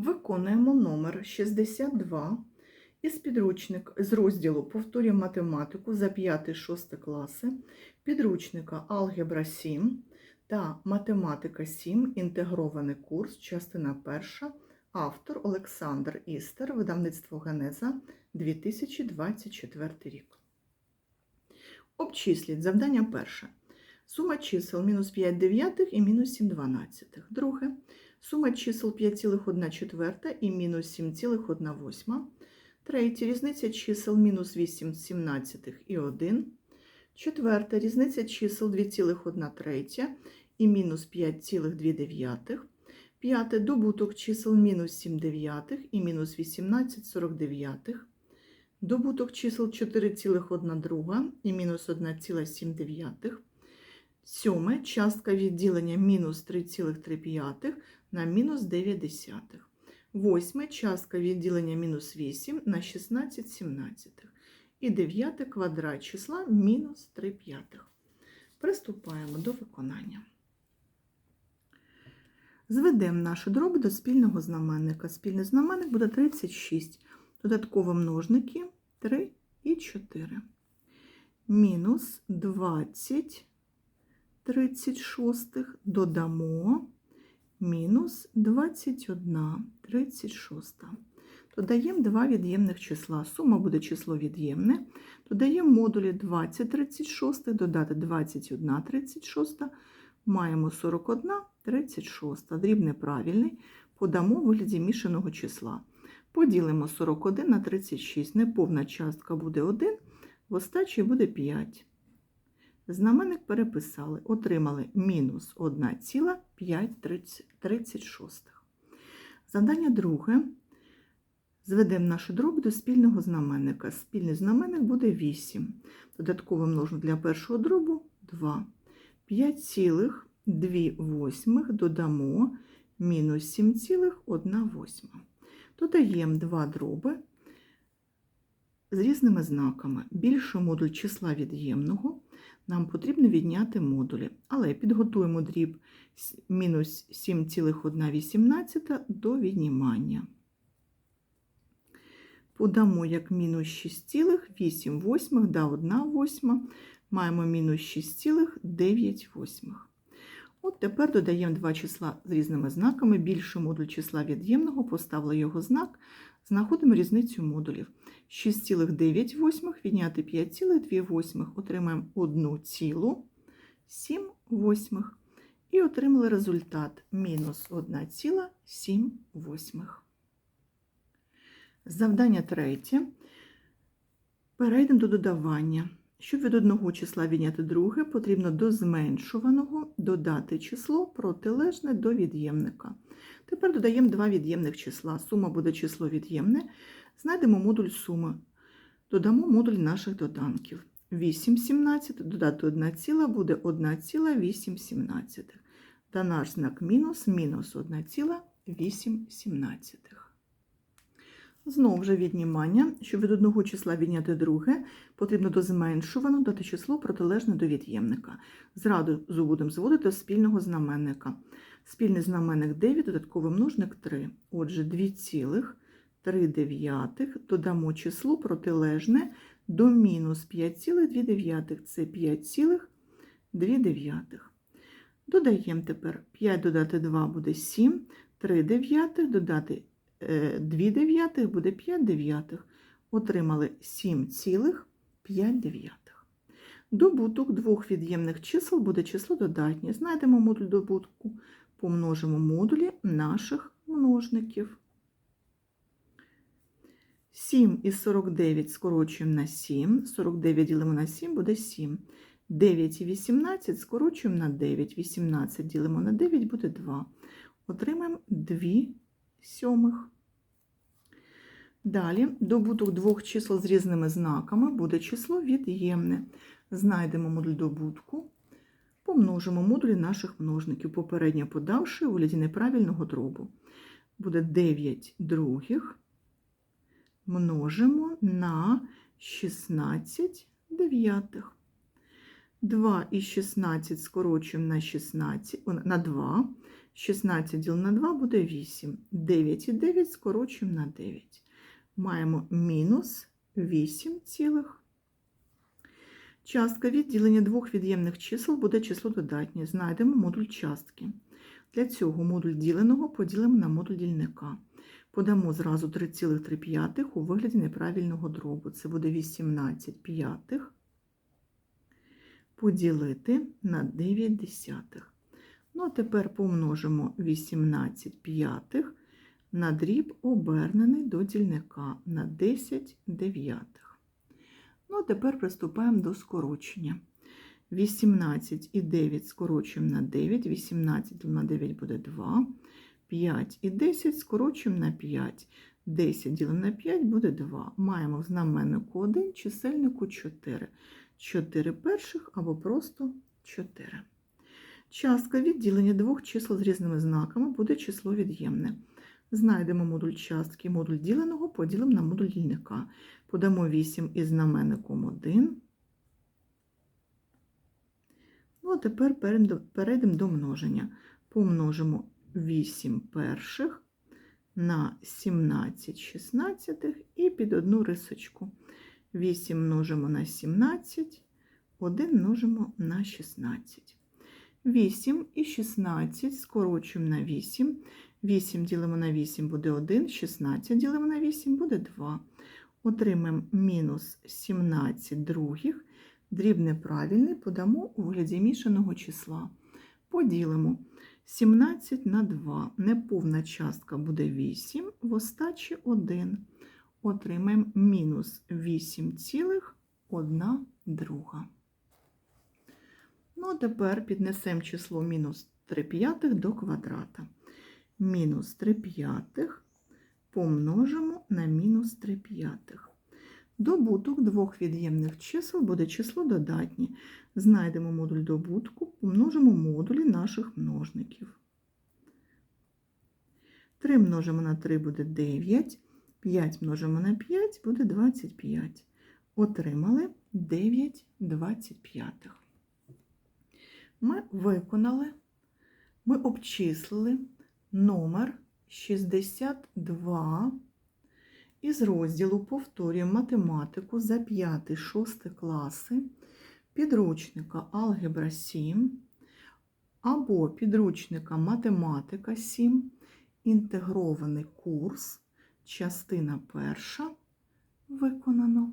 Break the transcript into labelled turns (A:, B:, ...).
A: Виконуємо номер 62 із підручник з розділу Повторюємо математику за 5-6 класи, підручника Алгебра 7 та Математика 7. Інтегрований курс, частина 1, автор Олександр Істер, видавництво Генеза 2024 рік. Обчисліть завдання перше. Сума чисел мінус 5 дев'ятих і мінус 7 дванадцятих. Друге. Сума чисел 5,1 четверта і мінус 7,1 восьма. Третє. Різниця чисел мінус 8 сімнадцятих і 1. Четверте. Різниця чисел 2,1 третя і мінус 5,2 дев'ятих. П'яте. Добуток чисел мінус 7 дев'ятих і мінус 18 49. Добуток чисел 4,1 друга і мінус 1,7 дев'ятих. Сьоме частка відділення мінус 3,3 на мінус 9 десятих. Восьме частка відділення мінус 8 на 16 сімнадцятих. І дев'яте квадрат числа мінус 3 п'ятих. Приступаємо до виконання. Зведемо наші дроби до спільного знаменника. Спільний знаменник буде 36. Додаткові множники 3 і 4. Мінус 20 36 додамо мінус 21 36. Додаємо два від'ємних числа. Сума буде число від'ємне. Додаємо модулі 20 36, додати 21 36. Маємо 41 36. Дріб неправильний. Подамо у вигляді мішаного числа. Поділимо 41 на 36. Неповна частка буде 1, в остачі буде 5. Знаменник переписали, отримали мінус 1,536. Завдання друге. Зведемо нашу дробь до спільного знаменника. Спільний знаменник буде 8. Додатково множимо для першого дробу 2. 5,2 додамо мінус 7,1. Додаємо два дроби з різними знаками. Більший модуль числа від'ємного нам потрібно відняти модулі, але підготуємо дріб мінус 7,1 до віднімання. Подамо як мінус 6,8 восьмих да 1 восьма, маємо мінус 6,9 восьмих. От тепер додаємо два числа з різними знаками. Більший модуль числа від'ємного, поставили його знак, знаходимо різницю модулів. 6,9 відняти 5,2 восьмих, отримаємо 1,7 восьмих. І отримали результат мінус 1,7 восьмих. Завдання третє. Перейдемо до додавання. Щоб від одного числа відняти друге, потрібно до зменшуваного додати число протилежне до від'ємника. Тепер додаємо два від'ємних числа. Сума буде число від'ємне. Знайдемо модуль суми. Додамо модуль наших доданків. 8 17 додати 1 ціла буде 1,8 Та наш знак мінус мінус 1,8 17. Знову ж віднімання, щоб від одного числа відняти друге, потрібно до зменшуваного дати число протилежне до від'ємника. Зразу будемо зводити до спільного знаменника. Спільний знаменник 9, додатковий множник 3. Отже, 2,3 дев'ятих додамо число протилежне до мінус 5,2 дев'ятих. Це 5,2 дев'ятих. Додаємо тепер 5 додати 2 буде 7, 3 дев'ятих додати 2 дев'ятих буде 5 дев'ятих. Отримали 7,5 дев'ятих. Добуток двох від'ємних чисел буде число додатнє. Знайдемо модуль добутку, помножимо модулі наших множників. 7 із 49 скорочуємо на 7, 49 ділимо на 7 буде 7. 9 і 18 скорочуємо на 9, 18 ділимо на 9 буде 2. Отримаємо 2 сьомих. Далі добуток двох чисел з різними знаками буде число від'ємне. Знайдемо модуль добутку, помножимо модулі наших множників, попередньо подавши у вигляді неправильного дробу. Буде 9 других множимо на 16 дев'ятих. 2 і 16 скорочуємо на 16, на 2. 16 діл на 2 буде 8. 9 і 9 скорочуємо на 9. Маємо мінус 8 цілих. Частка відділення двох від'ємних чисел буде число додатнє. Знайдемо модуль частки. Для цього модуль діленого поділимо на модуль дільника. Подамо зразу 3,3 у вигляді неправильного дробу. Це буде 18 п'ятих поділити на 9 десятих. Ну, а тепер помножимо 18 п'ятих на дріб, обернений до дільника на 10 дев'ятих. Ну, а тепер приступаємо до скорочення. 18 і 9 скорочуємо на 9, 18 на 9 буде 2, 5 і 10 скорочуємо на 5, 10 ділимо на 5 буде 2. Маємо в знаменнику 1, чисельнику 4. 4 перших або просто 4. Частка відділення двох чисел з різними знаками буде число від'ємне. Знайдемо модуль частки, модуль діленого поділимо на модуль дільника. Подамо 8 із знаменником 1. Ну, а тепер перейдемо- до множення. Помножимо 8 перших на 17 шістнадцятих і під одну рисочку. 8 множимо на 17, 1 множимо на 16. 8 і 16 скорочуємо на 8. 8 ділимо на 8 буде 1, 16 ділимо на 8 буде 2. Отримаємо мінус 17 других. Дріб неправильний подамо у вигляді мішаного числа. Поділимо 17 на 2. Неповна частка буде 8, в остачі 1. Отримаємо мінус 8,1 друга. Ну, а тепер піднесемо число мінус 3 п'ятих до квадрата. Мінус 3 п'ятих помножимо на мінус 3 п'ятих. Добуток двох від'ємних чисел буде число додатнє. Знайдемо модуль добутку, помножимо модулі наших множників. 3 множимо на 3 буде 9, 5 множимо на 5 буде 25. Отримали 9 25. Ми виконали, ми обчислили номер 62 із розділу повторюємо математику за 5-6 класи. Підручника Алгебра 7 або підручника Математика 7, інтегрований курс, частина перша. Виконано.